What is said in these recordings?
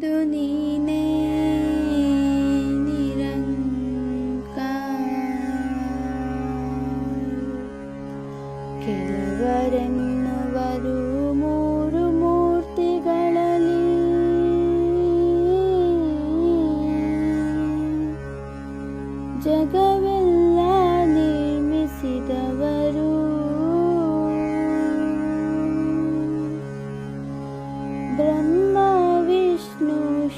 ಒಂದು ನೀನೇ ಕೆಲವರೆನ್ನುವರು ಮೂರು ಮೂರ್ತಿಗಳಲ್ಲಿ ಜಗವೆಲ್ಲ ನಿರ್ಮಿಸಿದವರು ಬ್ರಹ್ಮ ವಿಷ್ಣು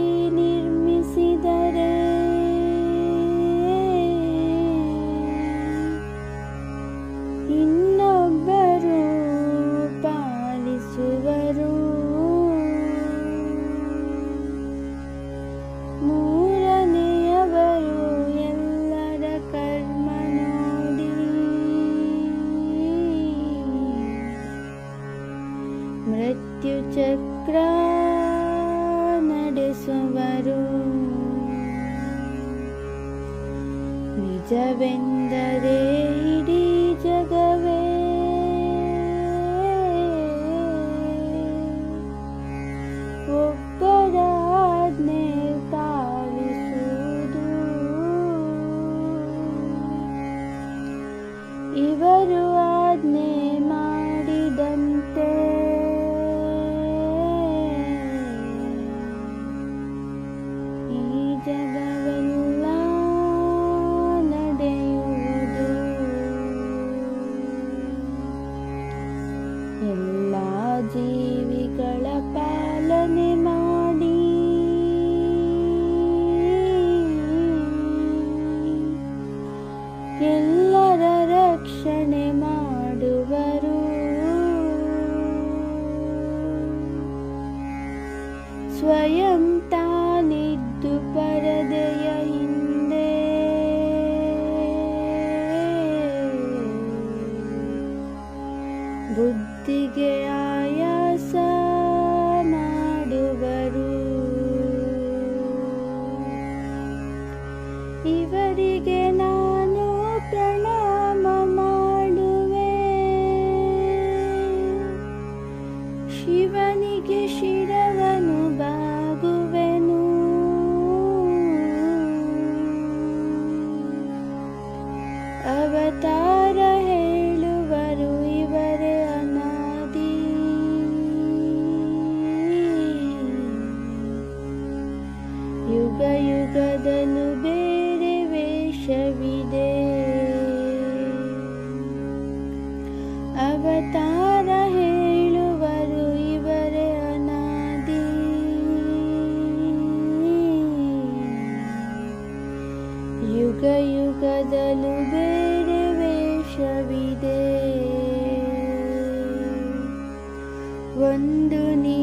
मृत्युचक्रा न निजवेन्दरेडी जगवे इवरु आज्ञे ಜಗವೆಲ್ಲ ನಡೆಯುವುದು. ಎಲ್ಲ ಜೀವಿಗಳ ಪಾಲನೆ ಮಾಡಿ. ಎಲ್ಲರ ರಕ್ಷಣೆ ಮಾಡುವರು. ಸ್ವಯಂ ತಾನಿದ್ದು ಪರದೆಯ ಹಿಂದೆ. ಬುದ್ಧಿಗೆ ಆಯಾಸ ಮಾಡುವರು. ಇವರಿಗೆ ನಾನು ಪ್ರಣಾಮ ಮಾಡುವೆ. ಶಿವನಿಗೆ ಶಿರವನು ಯುಗ ಯುಗದಲ್ಲೂ ಬೇರೆ ವೇಷವಿದೆ ಅವತಾರ ಹೇಳುವರು ಇವರೇ ಅನಾದಿ ಯುಗ ಯುಗದಲ್ಲೂ ಬೇರೆ ವೇಷವಿದೆ ಒಂದು ನೀ